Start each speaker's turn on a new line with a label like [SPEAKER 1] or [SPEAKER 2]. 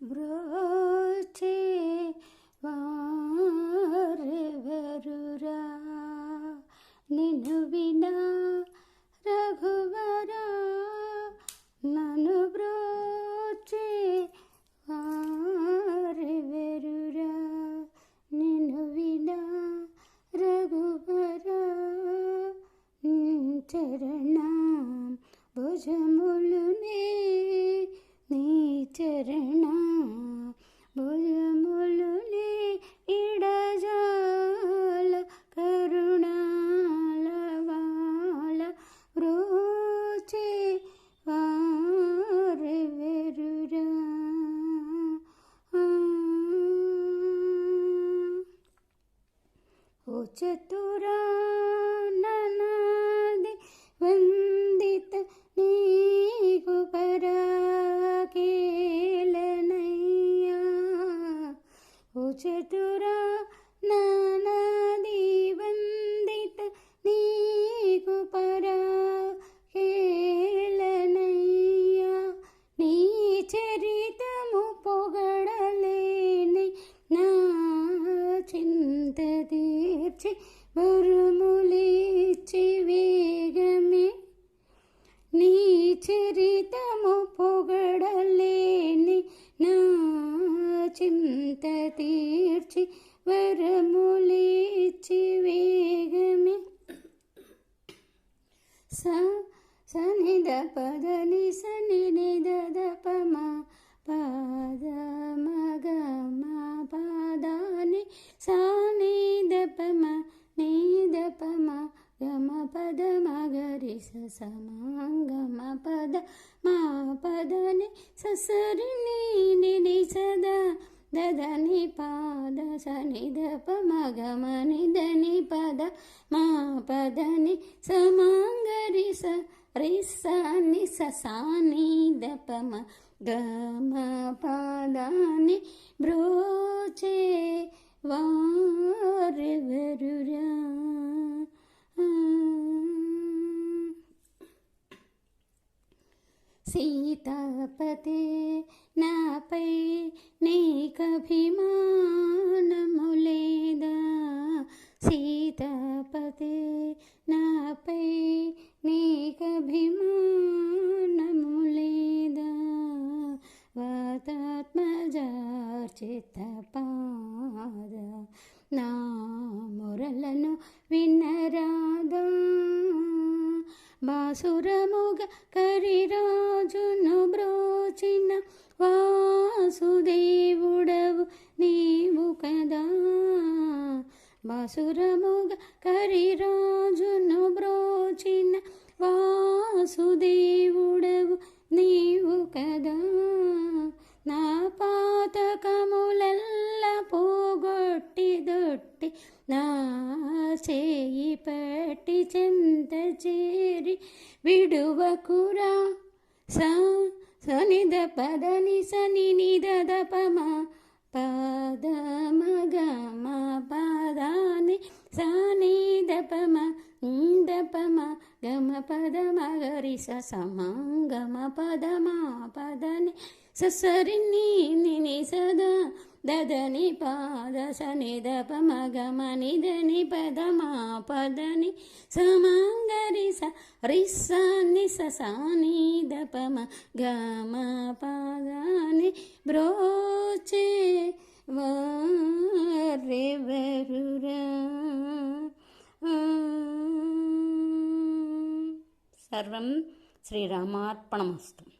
[SPEAKER 1] బ్రోచే వారెవరురా? నిన్ను వినా రఘువరా నన్ను బ్రోచే వారెవరురా? నిన్ను వినా రఘువరా ఓ వందిత నీకు పరాకేలనయ్యా ఓ చతురా నానాది వందిత నీకు పరాకేలనయ్యా నీ చరితము పొగడలేని నా చింత తీర్చి వరుములిచ్చి వేగమే నీ చరితము పొగడలేని నా చింత తీర్చి వరములిచ్చి వేగమే స మగరి సమాంగమ పద మా పదని ససరిని నీ సదా దదని పాద సనిద పమగమ దని పద మా పదని సమాంగరి స రిసాని ససాని దపమ గమ పాదాని బ్రోచే వారెవరురా సీతాపతే నాపై నీకభిమానము లేదా సీతాపతే నాపై నీకభిమానము లేదా వాతాత్మజార్చిత పాద నా మురలను విన్నరాదా బాసురముగ కరిరాజును బ్రోచిన వాసుదేవుడవు నీవు కదా. బాసురముగ కరిరాజును బ్రోచిన వాసుదేవుడవు నీవు కదా. నా పాతకములల్ల పోగొట్టి దొట్టి నా చేయి పట్టి చెంత చేరి విడువకురా. స సనిద పదని సని నిద పమ పద మగ మా పదాని సని దపమ. దపమ. గమ పద మగరి స సమాంగమ పద మా పదని ససరి ని సదా దదని పాద సని దప మగమ నిదని పద పదని సమాంగరి స రిస్సాని ససాని దపమ గమ పాదాని బ్రోచే వారెవరురా? సర్వం శ్రీరామార్పణమస్తు.